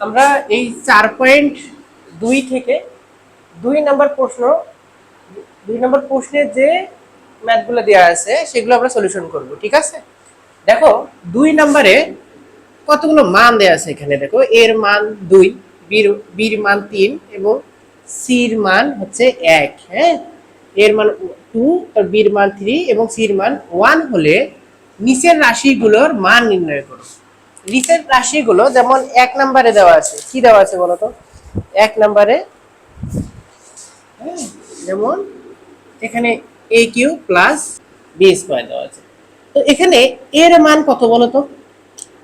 আমরা এই চার পয়েন্ট দুই থেকে দুই নম্বর প্রশ্ন, দুই নম্বর প্রশ্নে যে ম্যাথগুলো দেওয়া আছে, সেগুলো আমরা সলিউশন করব, ঠিক আছে? দেখো, দুই নম্বরে কতগুলো মান দেওয়া আছে এখানে? দেখো এর মান দুই বির বির মান তিন এবং সির মান হচ্ছে এক হ্যাঁ? এর মান টু বির মান থ্রি এবং সির মান ওয়ান হলে নিচের রাশিগুলোর মান নির্ণয় করো। নিচের রাশিগুলো যেমন এক নাম্বারে দেওয়া আছে কি দেওয়া আছে বলো তো? এক নম্বরে হ্যাঁ, যেমন এখানে A Q plus B square দেওয়া আছে। তো এখানে এর মান কত বলো তো?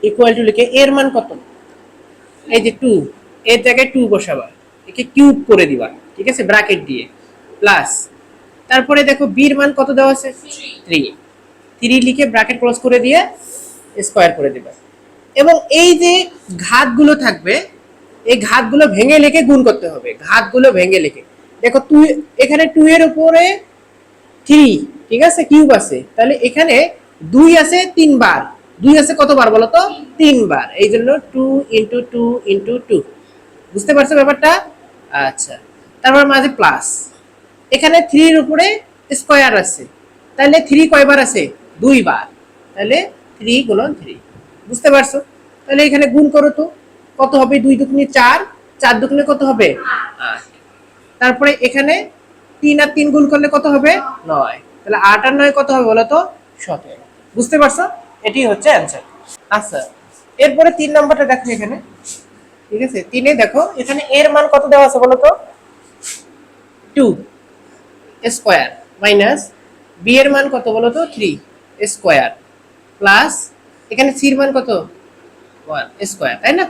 ইকুয়াল টু লিখে এর মান কত? এই যে টু এর জায়গায় টু বসাবা। একে কিউব করে দিবা ঠিক আছে? ব্র্যাকেট দিয়ে। প্লাস তারপরে দেখো বির মান কত দেওয়া আছে? থ্রি থ্রি লিখে ব্র্যাকেট ক্লোজ করে দিয়ে স্কোয়ার করে দিবা। এবং এই যে ঘাতগুলো থাকবে, এই ঘাতগুলো ভেঙে লিখে গুণ করতে হবে। ঘাতগুলো ভেঙে লিখে। দেখো তুই এখানে টু এর উপরে থ্রি ঠিক আছে? কিউব আছে। তাহলে এখানে দুই আছে তিনবার। দুই আছে কতবার বলো তো? তিনবার। এই জন্য two into two into two বুঝতে পারছ ব্যাপারটা? আচ্ছা। তারপর মাঝে প্লাস এখানে থ্রির উপরে স্কোয়ার আছে। তাহলে থ্রি কয়বার আছে? দুইবার। তাহলে থ্রি গুণন থ্রি বুঝতে পারছ? তাহলে এখানে গুণ করো তো। কত হবে? দুই দুগুণে চার। চার দুগুণে কত হবে? তারপরে এখানে তিন আর তিন গুণ করলে কত হবে? নয়। তাহলে আট আর নয় কত হবে বলো তো? সতেরো। বুঝতে পারছ? এটি হচ্ছে অ্যান্সার আচ্ছা এরপরে তিন নম্বরটা দেখো এখানে। ঠিক আছে? তিনে দেখো এখানে এর মান কত দেওয়া আছে বলো তো? টু স্কোয়ার মাইনাস বি এর মান কত বলো তো? থ্রি স্কোয়ার প্লাস এখানে সির মান কত? ওয়ান স্কোয়ার তাই না?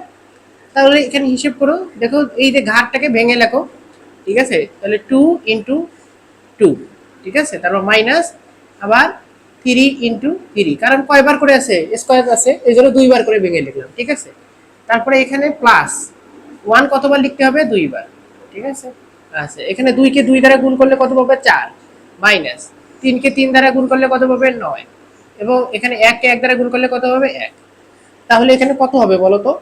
তাহলে এখানে হিসেব করো দেখো এই যে ঘাটটাকে ভেঙে লেখো ঠিক আছে? তাহলে টু ইন্টু টু ঠিক আছে? তারপর মাইনাস আবার থ্রি ইন্টু থ্রি কারণ কয়বার করে আছে? স্কোয়ার আছে এই জন্য দুইবার করে ভেঙে লিখলাম ঠিক আছে? তারপরে এখানে প্লাস ওয়ান কতবার লিখতে হবে? দুইবার ঠিক আছে? আচ্ছা এখানে দুইকে দুই দ্বারা গুণ করলে কত পাবে? চার মাইনাস তিনকে তিন দ্বারা গুণ করলে কত পাবে? নয় এবং এখানে এককে এক দ্বারা গুণ করলে কত হবে? এক। তাহলে এখানে কত হবে বলো তো?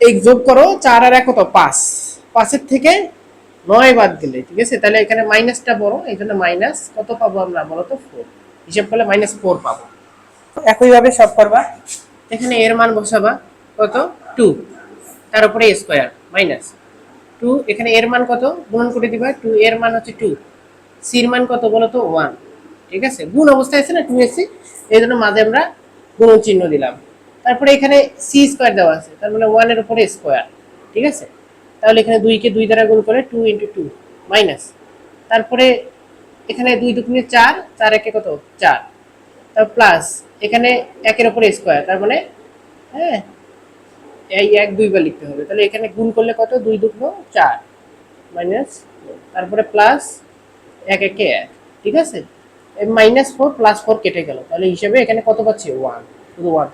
এই যোগ করো, চার আর এক কত? পাঁচ। পাঁচের থেকে নয় বাদ দিলে ঠিক আছে? তাহলে এখানে মাইনাসটা বড়, এই জন্য মাইনাস কত পাবো আমরা বলো তো? ফোর হিসেব করলে মাইনাস ফোর পাবো। একইভাবে সব করবা। এখানে এর মান বসাবা, কত? টু তার উপরে স্কোয়ার মাইনাস টু এখানে এর মান কত? গুণন করে দিবা টু এর মান হচ্ছে টু সির মান কত বলো তো? ওয়ান ঠিক আছে? গুণ অবস্থায় আছে না? টু এসি এই জন্য মাঝে আমরা গুণ চিহ্ন দিলাম। তারপরে এখানে সি স্কোয়ার দেওয়া আছে। তার মানে ওয়ানের উপরে স্কোয়ার ঠিক আছে? তাহলে এখানে দুইকে দুই দ্বারা গুণ করে টু ইন্টু টু মাইনাস তারপরে এখানে দুই দুগুণে চার চার একে কত? চার। তারপর প্লাস এখানে একের ওপরে স্কোয়ার তার মানে হ্যাঁ এই এক দুইবার লিখতে হবে। তাহলে এখানে গুণ করলে কত? দুই দুগুণ চার মাইনাস তারপরে প্লাস এক একে এক। ঠিক আছে? মাইনাস ফোর প্লাস ফোর কেটে গেল। তাহলে হিসেবে এখানে কত পাচ্ছি? ওয়ান শুধু ওয়ান